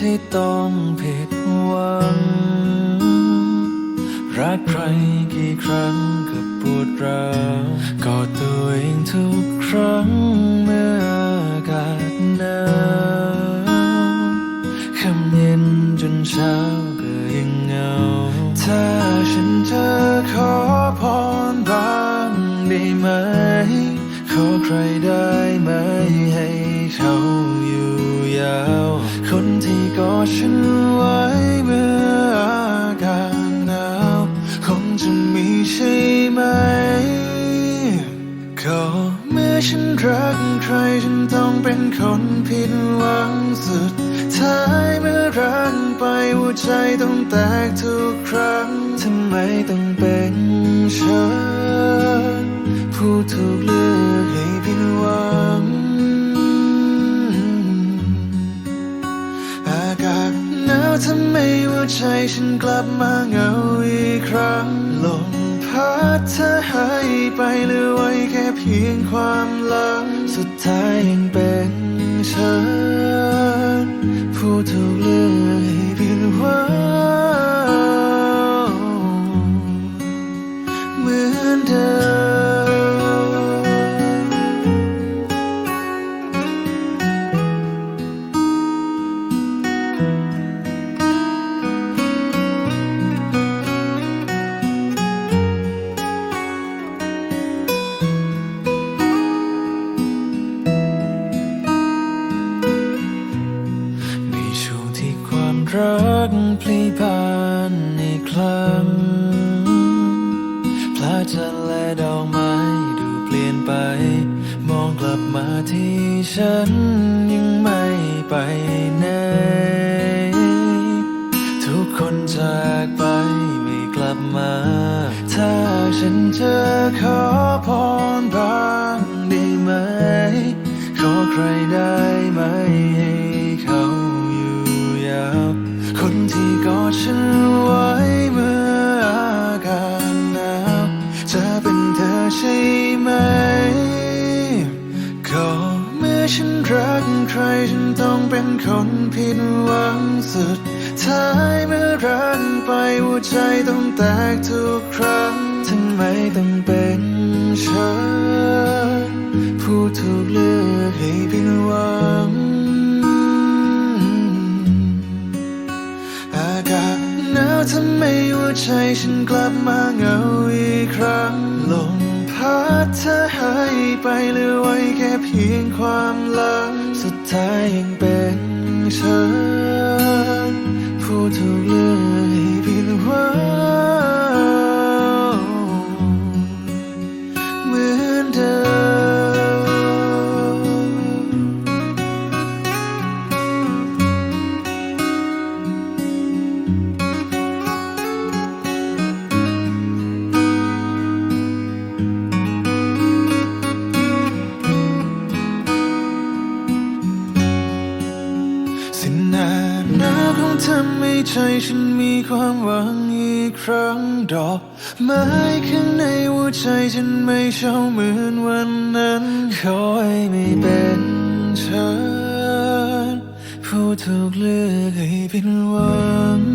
ที่ต้องผิดหวัง รักใครกี่ครั้งก็ปวดร้าวกอดตัวเองทุกครั้งเมื่ออากาศหนาวค่ำเย็นจนเช้าก็ยังเหงา ถ้าฉันเจอขอพรบ้างได้ไหม ขอใครได้ ฉันต้องเป็นคนผิดหวังสุดท้ายเมื่อรักไปหัวใจต้องแตกทุกครั้งทำไมต้องเป็นฉันผู้ถูกเลือกให้ผิดหวัง อากาศหนาวทำไมหัวใจฉันกลับมาเหงาอีกครั้งลมพัดเธอหายไปเหลือไว้แค่เพียงความหลัง สุดท้ายยังเป็นฉัน อีกครั้งพระจันทร์และดอกไม้ดูเปลี่ยนไป มองกลับมาที่ฉันยังไม่ไปไหนทุกคนจากไปไม่กลับมา ถ้าฉันเจอขอพรบ้างได้ไหม ขอใครได้ไหมให้เขาอยู่ยาวคนที่กอดฉัน ใครฉันต้องเป็นคนผิดหวังสุดท้ายเมื่อรักไปหัวใจต้องแตกทุกครั้งทำไมต้องเป็นฉันผู้ถูกเลือกให้ผิดหวัง อากาศหนาวทำไมหัวใจฉันกลับมาเหงาอีกครั้งลม พัดเธอหายไปเหลือไว้แค่เพียงความลังสุดท้ายยังเป็นฉันผู้ถูกเลือก นาวของเธอไม่ใจฉันมีความหวังอีกครั้งดอกไม้ข้างในหัวใจฉันไม่เช่าเหมือนวันนั้นขอให้ไม่เป็นฉันผู้ถูกเลือกให้เป็นหวัง